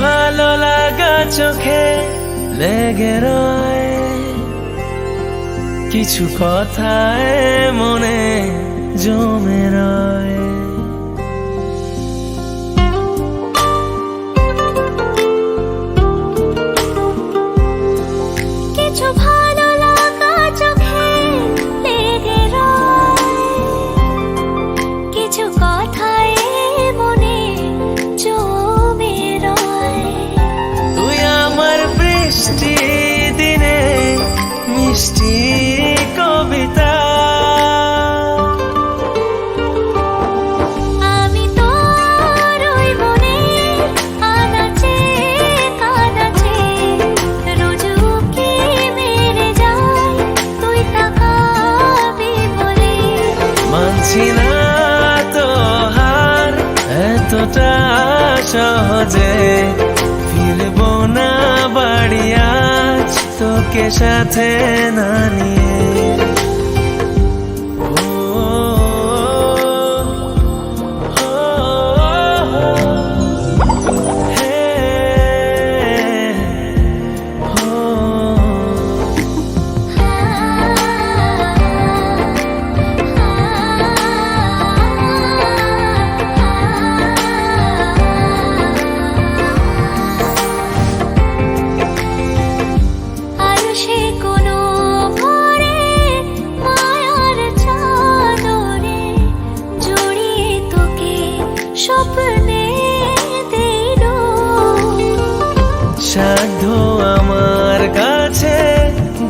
ভালো লাগা চোখে লেগে রয়। কিছু কথায় মনে জমে রয়। মানছি না তো হার এতটা সহজে ফিরবো তোকে সাথে না নিয়ে?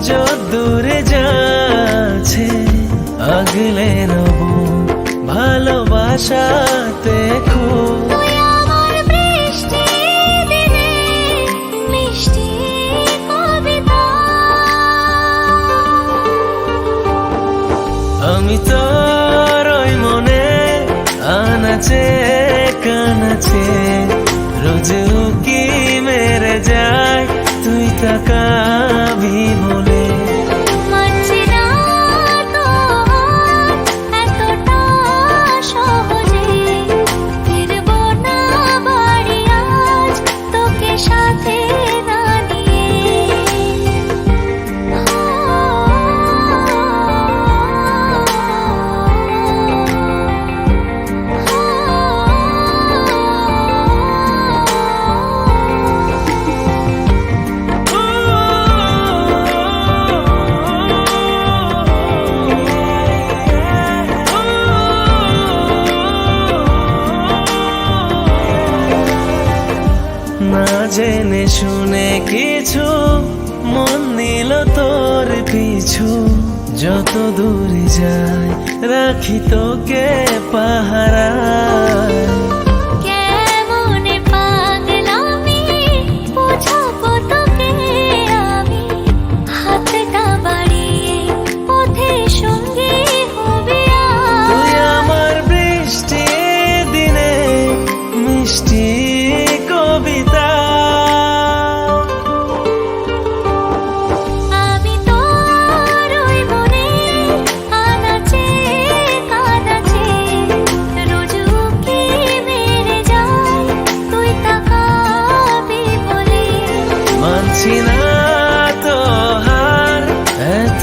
যদূরে যাচ্ছে আগলে নব ভালোবাসাতে খুব আমি তোর ওই মনে আনাচে কানাচে রোজ উকি মেরে যায় তুই তাকাবি জেনে শুনে কিছু মন নিল তোর পিছু। যত দূরে যায় রাখি তোকে পাহারায়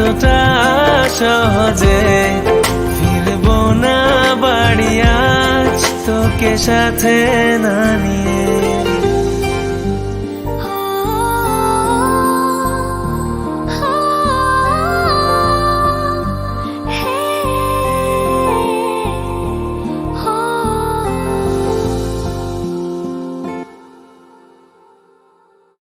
এতটা সহজে? ফিরবো না বাড়ি আজ তোকে সাথে না